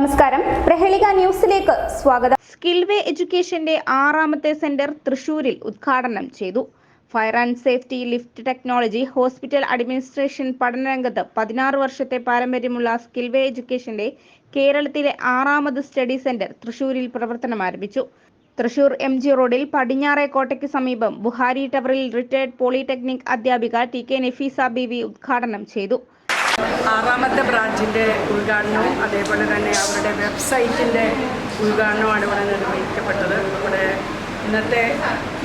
നമസ്കാരം. പ്രഹേളിക ന്യൂസിലേക്ക് സ്വാഗതം. സ്കിൽവേ എഡ്യൂക്കേഷന്റെ ആറാമത്തെ സെന്റർ തൃശൂരിൽ ഉദ്ഘാടനം ചെയ്തു. Fire and safety lift technology hospital administration പഠനരംഗത്ത് പതിനാറ് വർഷത്തെ പാരമ്പര്യമുള്ള സ്കിൽവേ എഡ്യൂക്കേഷന്റെ കേരളത്തിലെ ആറാമത് സ്റ്റഡി സെന്റർ തൃശൂരിൽ പ്രവർത്തനം ആരംഭിച്ചു. തൃശൂർ എം ജി റോഡിൽ പടിഞ്ഞാറേക്കോട്ടയ്ക്ക് സമീപം ബുഹാരി ടവറിൽ റിട്ടയർഡ് പോളിടെക്നിക് അധ്യാപിക ടി കെ നഫീസ ബിവി ഉദ്ഘാടനം ചെയ്തു. ആറാമത്തെ ബ്രാഞ്ചിന്റെ ഉദ്ഘാടനവും അതേപോലെ തന്നെ അവരുടെ വെബ്സൈറ്റിന്റെ ഉദ്ഘാടനവുമാണ് ഇവിടെ നിർവഹിക്കപ്പെട്ടത്. ഇവിടെ ഇന്നത്തെ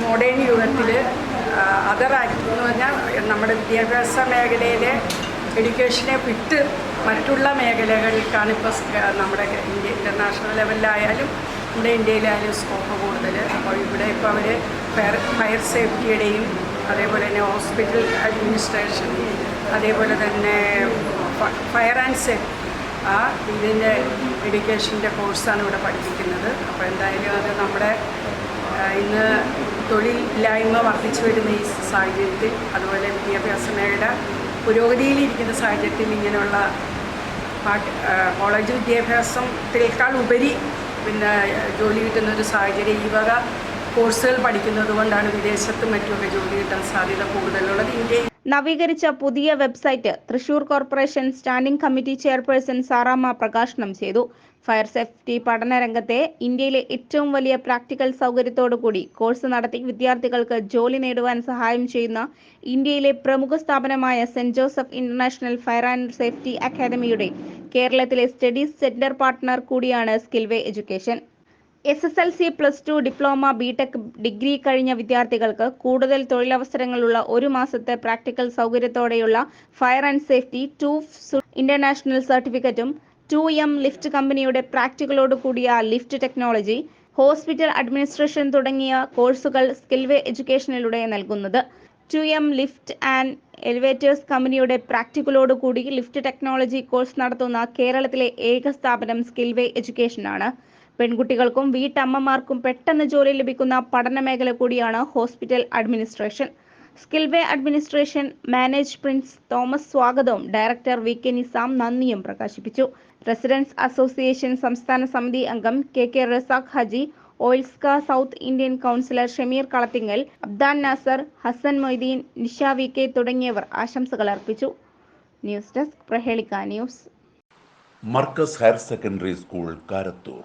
മോഡേൺ യുഗത്തിൽ അതർ ആക്ട് എന്ന് പറഞ്ഞാൽ നമ്മുടെ വിദ്യാഭ്യാസ മേഖലയിലെ എഡ്യൂക്കേഷനെ വിട്ട് മറ്റുള്ള മേഖലകൾക്കാണ് ഇപ്പോൾ നമ്മുടെ ഇന്ത്യ ഇന്റർനാഷണൽ ലെവലിലായാലും നമ്മുടെ ഇന്ത്യയിലായാലും സ്കോപ്പ് കൂടുതൽ. അപ്പോൾ ഇവിടെ ഇപ്പോൾ അവർ ഫയർ ഫയർ സേഫ്റ്റിയുടെയും അതേപോലെ തന്നെ ഹോസ്പിറ്റൽ അഡ്മിനിസ്ട്രേഷൻ അതേപോലെ തന്നെ ഫയർ ആൻഡ് സേഫ്. ആ ഇതിന്റെ എഡ്യൂക്കേഷന്റെ കോഴ്സാണ് ഇവിടെ പഠിപ്പിക്കുന്നത്. അപ്പോൾ എന്തായാലും അത് നമ്മുടെ ഇന്ന് തൊഴിലില്ലായ്മ വർദ്ധിച്ചു വരുന്ന ഈ സാഹചര്യത്തിൽ അതുപോലെ വിദ്യാഭ്യാസ മേഖല പുരോഗതിയിലിരിക്കുന്ന സാഹചര്യത്തിൽ ഇങ്ങനെയുള്ള കോളേജ് വിദ്യാഭ്യാസത്തിനേക്കാൾ ഉപരി പിന്നെ ജോലി കിട്ടുന്ന ഒരു സാഹചര്യം ഈ വക കോഴ്സുകൾ പഠിക്കുന്നത് കൊണ്ടാണ് വിദേശത്തും മറ്റുമൊക്കെ ജോലി കിട്ടാൻ സാധ്യത കൂടുതലുള്ളത്. ഇന്ത്യയിൽ നവീകരിച്ച പുതിയ website Thrissur corporation standing committee chairperson Saramma പ്രകാശനം ചെയ്തു. ഫയർ സേഫ്റ്റി പഠനരംഗത്തെ ഇന്ത്യയിലെ ഏറ്റവും വലിയ പ്രാക്ടിക്കൽ സൗകര്യത്തോടുകൂടി കോഴ്സ് നടത്തി വിദ്യാർത്ഥികൾക്ക് ജോലി നേടുവാൻ സഹായം ചെയ്യുന്ന ഇന്ത്യയിലെ പ്രമുഖ സ്ഥാപനമായ Saint Joseph international fire and safety അക്കാദമിയുടെ കേരളത്തിലെ സ്റ്റഡീസ് സെന്റർ പാർട്ട്ണർ കൂടിയാണ് Skillway education. S S L C plus two diploma BTech degree കഴിഞ്ഞ വിദ്യാർത്ഥികൾക്ക് കൂടുതൽ തൊഴിലവസരങ്ങളുള്ള ഒരു മാസത്തെ practical സൗകര്യത്തോടെയുള്ള fire and safety to international സർട്ടിഫിക്കറ്റും ടു എം ലിഫ്റ്റ് കമ്പനിയുടെ പ്രാക്ടിക്കലോട് കൂടിയ ലിഫ്റ്റ് ടെക്നോളജി ഹോസ്പിറ്റൽ അഡ്മിനിസ്ട്രേഷൻ തുടങ്ങിയ കോഴ്സുകൾ സ്കിൽവേ എഡ്യൂക്കേഷനിലൂടെ നൽകുന്നത്. Two M lift and elevators കമ്പനിയുടെ പ്രാക്ടിക്കലോട് കൂടി ലിഫ്റ്റ് ടെക്നോളജി കോഴ്സ് നടത്തുന്ന കേരളത്തിലെ ഏക സ്ഥാപനം സ്കിൽവേ എഡ്യൂക്കേഷനാണ് പെൺകുട്ടികൾക്കും വീട്ടമ്മമാർക്കും പെട്ടെന്ന് ജോലി ലഭിക്കുന്ന പഠന മേഖല കൂടിയാണ് hospital administration. Skillway administration manage Prince Thomas സ്വാഗതവും ഡയറക്ടർ വി കെ നിസാം നന്ദിയും പ്രകാശിപ്പിച്ചു. റെസിഡൻസ് അസോസിയേഷൻ സംസ്ഥാന സമിതി അംഗം K K Razak Haji ഓയിൽസ്ക South Indian councillor Shameer Kalathingal Abdan Nasar Hasan Moideen Nisha V K തുടങ്ങിയവർ ആശംസകൾ അർപ്പിച്ചു. News desk Prahelika news. Markaz higher secondary school Karathur.